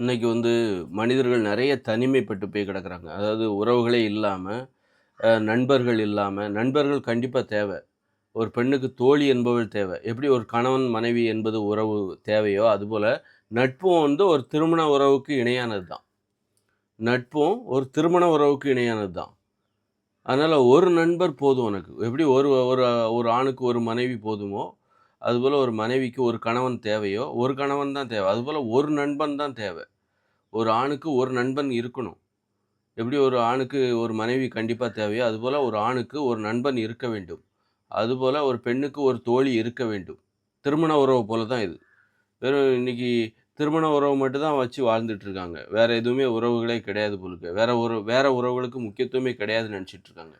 இன்னைக்கு வந்து மனிதர்கள் நிறைய தனிமைப்பட்டு போய் கிடக்குறாங்க. அதாவது உறவுகளே இல்லாமல் நண்பர்கள் இல்லாமல் நண்பர்கள் கண்டிப்பாக தேவை. ஒரு பெண்ணுக்கு தோழி என்பவள் தேவை. எப்படி ஒரு கணவன், மனைவி என்பது உறவு தேவையோ, அதுபோல் நட்பும் வந்து ஒரு திருமண உறவுக்கு இணையானது தான். நட்பும் ஒரு திருமண உறவுக்கு இணையானது தான். அதனால் ஒரு நண்பர் போதும் உனக்கு. எப்படி ஒரு ஒரு ஒரு ஆணுக்கு ஒரு மனைவி போதுமோ, அதுபோல் ஒரு மனைவிக்கு ஒரு கணவன் தேவையோ, ஒரு கணவன் தான் தேவை. அதுபோல் ஒரு நண்பன் தான் தேவை. ஒரு ஆணுக்கு ஒரு நண்பன் இருக்கணும். எப்படி ஒரு ஆணுக்கு ஒரு மனைவி கண்டிப்பாக தேவையோ, அதுபோல் ஒரு ஆணுக்கு ஒரு நண்பன் இருக்க வேண்டும். அதுபோல் ஒரு பெண்ணுக்கு ஒரு தோழி இருக்க வேண்டும். திருமண உறவு போல தான் இது. வெறும் இன்றைக்கி திருமண உறவு மட்டும்தான் வச்சு வாழ்ந்துட்டு இருக்காங்க. எதுவுமே உறவுகளே கிடையாது போலுக்கு வேற உறவு வேறு உறவுகளுக்கு முக்கியத்துவமே கிடையாதுன்னு நினச்சிட்ருக்காங்க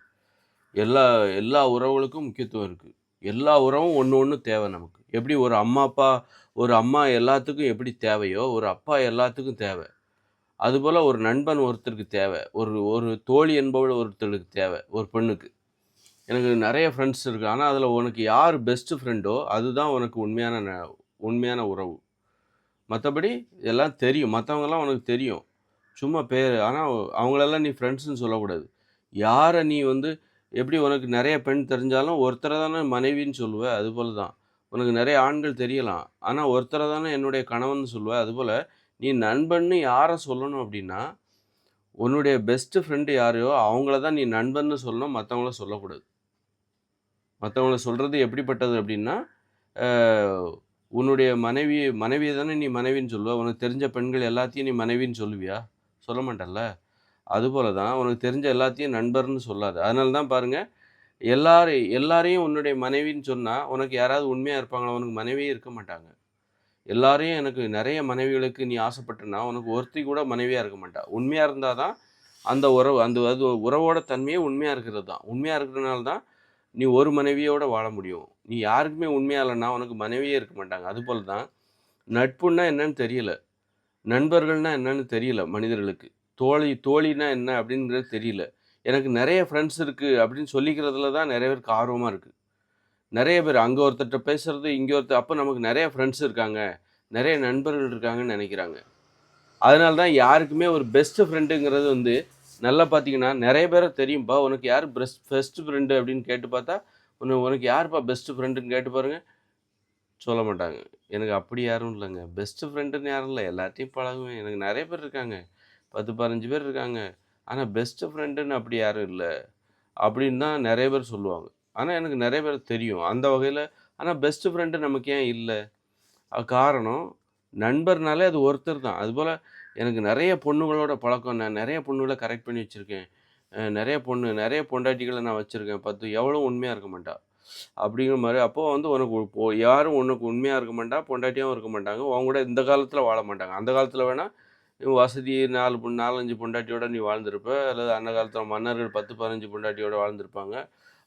எல்லா எல்லா உறவுகளுக்கும் முக்கியத்துவம் இருக்குது எல்லா உறவும் ஒன்று ஒன்று தேவை நமக்கு. எப்படி ஒரு அம்மா, அப்பா ஒரு அம்மா எல்லாத்துக்கும் எப்படி தேவையோ, ஒரு அப்பா எல்லாத்துக்கும் தேவை. அதுபோல் ஒரு நண்பன் ஒருத்தருக்கு தேவை. ஒரு ஒரு தோழி என்பவள் ஒருத்தருக்கு தேவை. ஒரு பெண்ணுக்கு. எனக்கு நிறைய ஃப்ரெண்ட்ஸ் இருக்குது ஆனால் அதில் உனக்கு யார் பெஸ்ட் ஃப்ரெண்டோ, அதுதான் உனக்கு உண்மையான ந உண்மையான உறவு. மற்றபடி எல்லாம் தெரியும். மற்றவங்கெல்லாம் உனக்கு தெரியும். சும்மா பேர் ஆனால் அவங்களெல்லாம் நீ ஃப்ரெண்ட்ஸ்ன்னு சொல்லக்கூடாது. யாரை நீ வந்து எப்படி உனக்கு நிறைய பெண் தெரிஞ்சாலும், ஒருத்தரை தானே மனைவின்னு சொல்லுவேன் அதுபோல் தான். உனக்கு நிறைய ஆண்கள் தெரியலாம். ஆனால் ஒருத்தரை தானே என்னுடைய கணவன் சொல்லுவேன் அதுபோல் நீ நண்பன்னு யாரை சொல்லணும் அப்படின்னா, உன்னுடைய பெஸ்ட்டு ஃப்ரெண்டு யாரையோ, அவங்கள தான் நீ நண்பன்னு சொல்லணும். மற்றவங்கள சொல்லக்கூடாது. மற்றவங்கள சொல்கிறது எப்படிப்பட்டது அப்படின்னா, உன்னுடைய மனைவி மனைவியை தானே நீ மனைவின்னு சொல்லுவ. உனக்கு தெரிஞ்ச பெண்கள் எல்லாத்தையும் நீ மனைவின்னு சொல்லுவியா? சொல்ல மாட்டல்ல. அதுபோல தான் உனக்கு தெரிஞ்ச எல்லாத்தையும் நண்பர்னு சொல்லாது அதனால தான் பாருங்கள் எல்லாரையும் எல்லாரையும் உன்னுடைய மனைவின்னு சொன்னால் உனக்கு யாராவது உண்மையாக இருப்பாங்களா? உனக்கு மனைவியே இருக்க மாட்டாங்க. எல்லாரையும் எனக்கு நிறைய மனைவிகளுக்கு நீ ஆசைப்பட்டன்னா, உனக்கு ஒருத்தி கூட மனைவியாக இருக்க மாட்டா. உண்மையாக இருந்தால் தான் அந்த உறவு அந்த அது உறவோட தன்மையே உண்மையாக இருக்கிறது தான். உண்மையாக இருக்கிறதுனால தான் நீ ஒரு மனைவியோடு வாழ முடியும். நீ யாருக்குமே உண்மையாக இல்லைன்னா உனக்கு மனைவியே இருக்க மாட்டாங்க. அதுபோல தான் நட்புன்னா என்னன்னு தெரியல. நண்பர்கள்னால் என்னன்னு தெரியல மனிதர்களுக்கு. தோழி தோழின்னா என்ன அப்படிங்கிறது தெரியல. எனக்கு நிறைய ஃப்ரெண்ட்ஸ் இருக்குது அப்படின்னு சொல்லிக்கிறதுல தான் நிறைய பேருக்கு ஆர்வமாக இருக்குது நிறைய பேர் அங்கே ஒருத்தர்கிட்ட பேசுகிறது இங்கே ஒருத்தர் அப்போ நமக்கு நிறைய ஃப்ரெண்ட்ஸ் இருக்காங்க. நிறைய நண்பர்கள் இருக்காங்கன்னு நினைக்கிறாங்க அதனால தான் யாருக்குமே ஒரு பெஸ்ட் ஃப்ரெண்டுங்கிறது வந்து நல்லா பார்த்தீங்கன்னா, நிறைய பேரை தெரியும்ப்பா உனக்கு யார் பெஸ்ட் பெஸ்ட் ஃப்ரெண்டு அப்படின்னு கேட்டு பார்த்தா, உன்னை உனக்கு யாருப்பா பெஸ்ட் ஃப்ரெண்டுன்னு கேட்டு பாருங்கள் சொல்ல மாட்டாங்க. எனக்கு அப்படி யாரும் இல்லைங்க பெஸ்ட் ஃப்ரெண்டுன்னு யாரும் இல்லை எல்லாத்தையும் பழகுவேன். எனக்கு நிறைய பேர் இருக்காங்க. 10, 15 பேர் இருக்காங்க. ஆனால் பெஸ்ட்டு ஃப்ரெண்டுன்னு அப்படி யாரும் இல்லை அப்படின்னு தான் நிறைய பேர் சொல்லுவாங்க. ஆனால் எனக்கு நிறைய பேர் தெரியும். அந்த வகையில் ஆனால் பெஸ்ட்டு ஃப்ரெண்டு நமக்கு ஏன் இல்லை காரணம் நண்பர்னாலே அது ஒருத்தர் தான். அதுபோல் எனக்கு நிறைய பொண்ணுங்களோட பழக்கம். நான் நிறைய பொண்ணுகளை கரெக்ட் பண்ணி வச்சுருக்கேன் நிறைய பொண்ணு நிறைய பொண்டாட்டிகளை நான் வச்சுருக்கேன் பத்து எவ்வளோ உண்மையாக இருக்க மாட்டா. அப்படிங்கிற மாதிரி அப்போ வந்து உனக்கு யாரும் உனக்கு உண்மையாக இருக்க மாட்டா. பொண்டாட்டியாகவும் இருக்க மாட்டாங்க. அவங்க கூட இந்த காலத்தில் வாழ மாட்டாங்க. அந்த காலத்தில் வேணால் வசதி நாலு பொண்ணு நாலஞ்சு பொண்டாட்டியோட நீ வாழ்ந்திருப்ப. அல்லது அந்த காலத்தில் மன்னர்கள் 10, 15 பொண்டாட்டியோட வாழ்ந்திருப்பாங்க.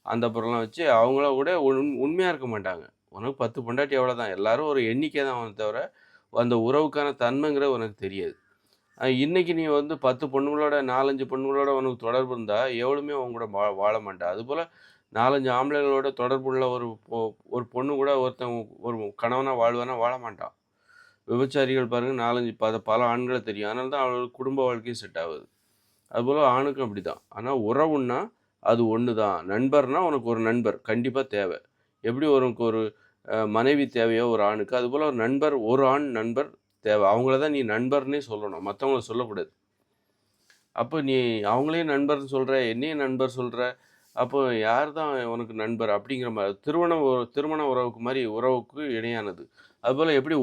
அந்த பொருள்லாம் வச்சு அவங்கள கூட உண் உண்மையாக இருக்க மாட்டாங்க. உனக்கு 10 பொண்டாட்டி எவ்வளோ தான் எல்லாரும் ஒரு எண்ணிக்கை தான் தவிர, அந்த உறவுக்கான தன்மைங்கிறது உனக்கு தெரியாது. இன்றைக்கி நீ வந்து 10 பொண்ணுங்களோட 4, 5 பொண்ணுங்களோட உனக்கு தொடர்பு இருந்தால் எவ்வளவுமே அவங்க கூட வா வாழ மாட்டா. அதுபோல 4, 5 ஆம்பளைங்களோட தொடர்புள்ள ஒரு பொ ஒரு பொண்ணு கூட ஒருத்தன் ஒரு கணவனாக வாழ்வானா? வாழ மாட்டான். விபச்சாரிகள் பாருங்க 4, 5 பல பல ஆண்கள தெரியும். அதனால தான் அவங்களோட குடும்ப வாழ்க்கையும் செட் ஆகுது. அதுபோல் ஆணுக்கும் அப்படி தான் ஆனால் உறவுன்னா அது ஒன்று தான். நண்பர்னால் உனக்கு ஒரு நண்பர் கண்டிப்பாக தேவை. எப்படி உனக்கு ஒரு மனைவி தேவையோ ஒரு ஆணுக்கு, அதுபோல் ஒரு நண்பர் ஒரு ஆண் நண்பர் தேவை. அவங்கள தான் நீ நண்பர்னே சொல்லணும். மற்றவங்கள சொல்லக்கூடாது. அப்போ நீ அவங்களே நண்பர்னு சொல்கிற என்னையும் நண்பர் சொல்கிற அப்போ யார் தான் உனக்கு நண்பர்? அப்படிங்கிற மாதிரி திருமண திருமண உறவுக்கு மாதிரி உறவுக்கு இணையானது. அதுபோல் எப்படி